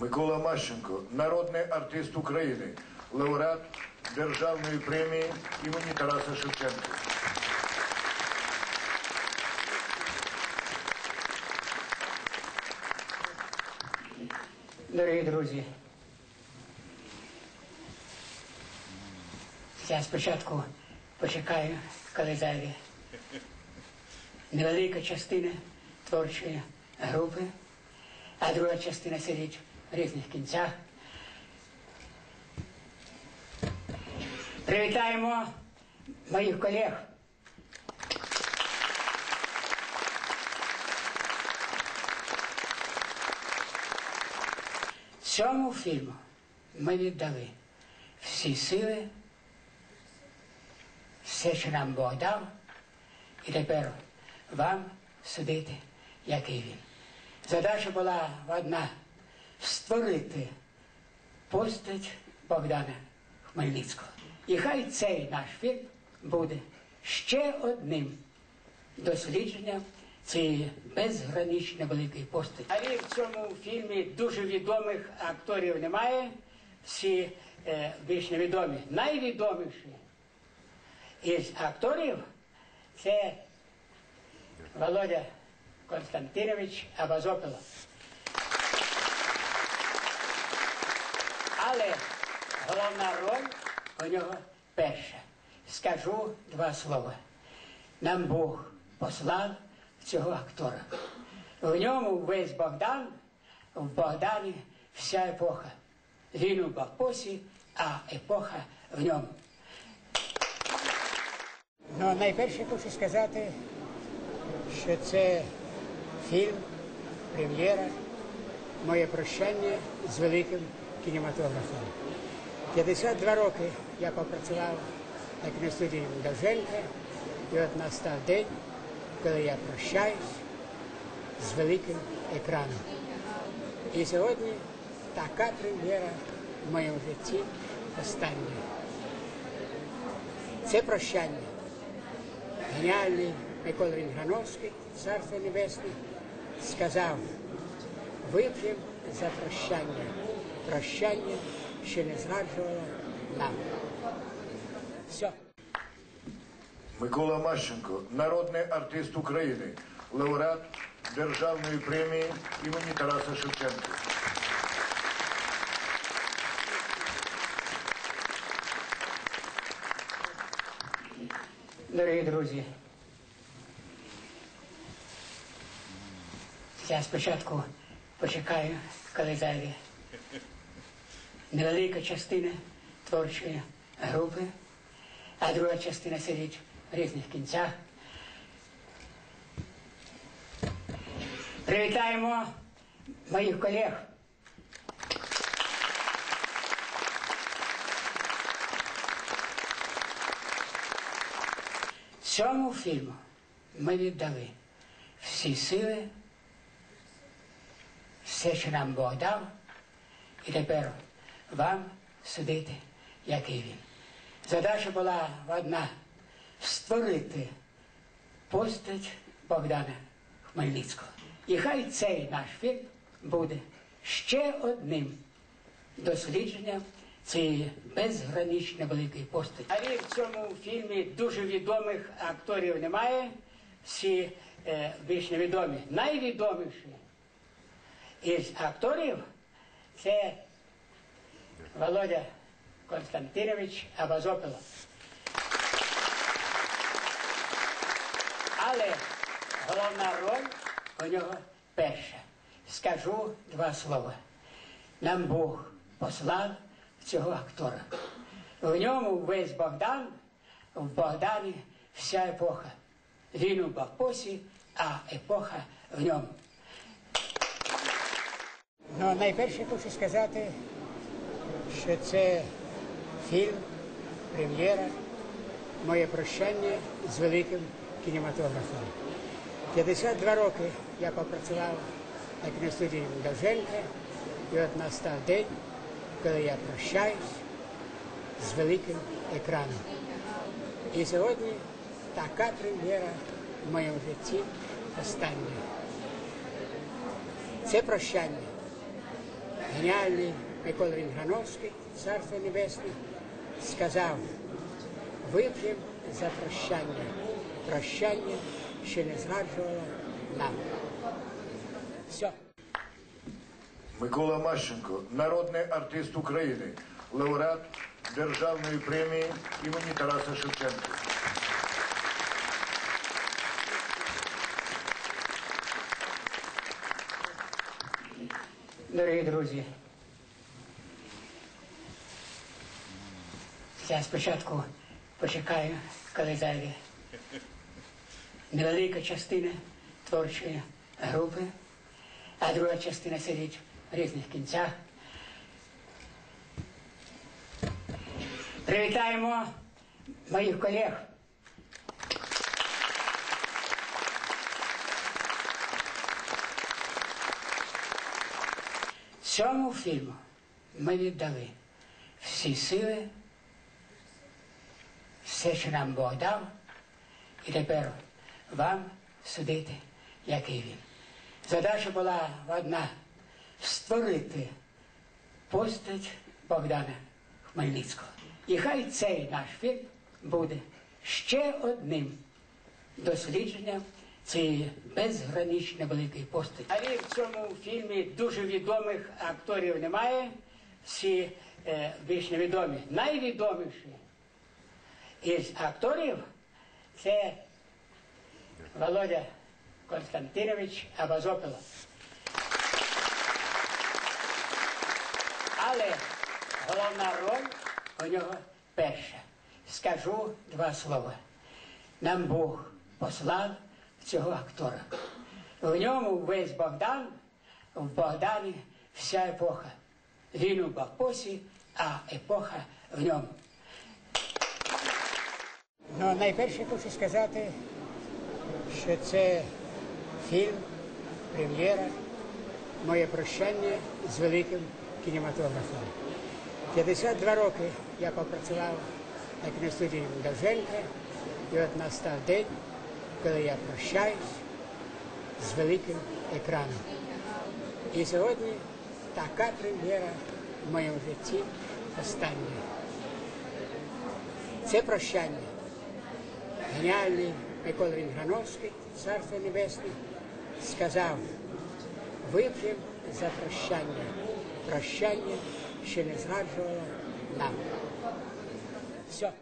Микола Мащенко, народний артист України, лауреат Державної премії імені Тараса Шевченка. Дорогі друзі, я спочатку почекаю, коли зайде невелика частина творчої групи, а друга частина сидить різних кінцях. Привітаємо моїх колег. Цьому фільму ми віддали всі сили, все, що нам Бог дав, і тепер вам судити, який він. Задача була одна створити постать Богдана Хмельницького. І хай цей наш фільм буде ще одним дослідженням цієї безгранично великої постаті. Але в цьому фільмі дуже відомих акторів немає. Всі е, більш невідомі. Найвідоміші із акторів це Володя Константинович Абазопило. Але головна роль у нього перша. Скажу два слова. Нам Бог послав цього актора. В ньому весь Богдан, в Богдані вся епоха. Він у Бахпосі, а епоха в ньому. Ну, найперше хочу сказати, що це фільм, прем'єра, моє прощання з великим кінематографом. 52 роки я попрацював на кіностудії Довженка, і от настав день, коли я прощаюсь з великим екраном. І сьогодні така прем'єра в моєму житті остання. Це прощання. Геніальний Микола Вінграновський, Царство Небесне, сказав, вип'ємо за прощання, прощання, що не зраджувало нам. Все. Микола Мащенко, народний артист України, лауреат Державної премії імені Тараса Шевченка. Дорогі друзі, я спочатку почекаю, коли зайде невелика частина творчої групи, а друга частина сидить в різних кінцях. Привітаємо моїх колег. Цьому фільму ми віддали всі сили, все, що нам Бог дав, і тепер вам судити, який він. Задача була одна створити постать Богдана Хмельницького. І хай цей наш фільм буде ще одним дослідженням цієї безгранично великої постаті. Але в цьому фільмі дуже відомих акторів немає. Всі е, більш невідомі. Найвідоміші із акторів це Володя Константинович Абазопило. Але головна роль у нього перша. Скажу два слова. Нам Бог послав цього актора. В ньому весь Богдан, в Богдані вся епоха. Він у Бахпосі, а епоха в ньому. Ну, найперше хочу сказати, що це фільм, прем'єра, моє прощання з великим кінематографом. 52 роки я попрацював на кіностудії Довженка, і от настав день, коли я прощаюсь з великим екраном. І сьогодні така прем'єра в моєму житті остання. Це прощання. геніальний Микола Вінграновський, царство небесне, сказав, вип'єм за прощання, прощання, що не зраджувало нам. Все. Микола Мащенко, народний артист України, лауреат Державної премії імені Тараса Шевченка. Дорогі друзі, я спочатку почекаю, коли зайде невелика частина творчої групи, а друга частина сидить в різних кінцях. Привітаємо моїх колег. Цьому фільму ми віддали всі сили, нам Бог дав, і тепер вам судити, який він. Задача була одна створити постать Богдана Хмельницького. І хай цей наш фільм буде ще одним дослідженням цієї безгранично великої постаті. Але в цьому фільмі дуже відомих акторів немає. Всі е, більш невідомі. Найвідоміші із акторів це Володя Константинович Абазопила. Але головна роль у нього перша. Скажу два слова. Нам Бог послав цього актора. В ньому весь Богдан, в Богдані вся епоха. Він у Бахпосі, а епоха в ньому. Ну, найперше хочу сказати, що це фільм, прем'єра, моє прощання з великим кінематографом. 52 роки я попрацював на кіностудії Довженка, і от настав день, коли я прощаюсь з великим екраном. І сьогодні така прем'єра в моєму житті остання. Це прощання. Геніальний Микола Вінграновський, царство небесне, сказав, вип'єм за прощання, прощання, що не зраджувало нам. Все.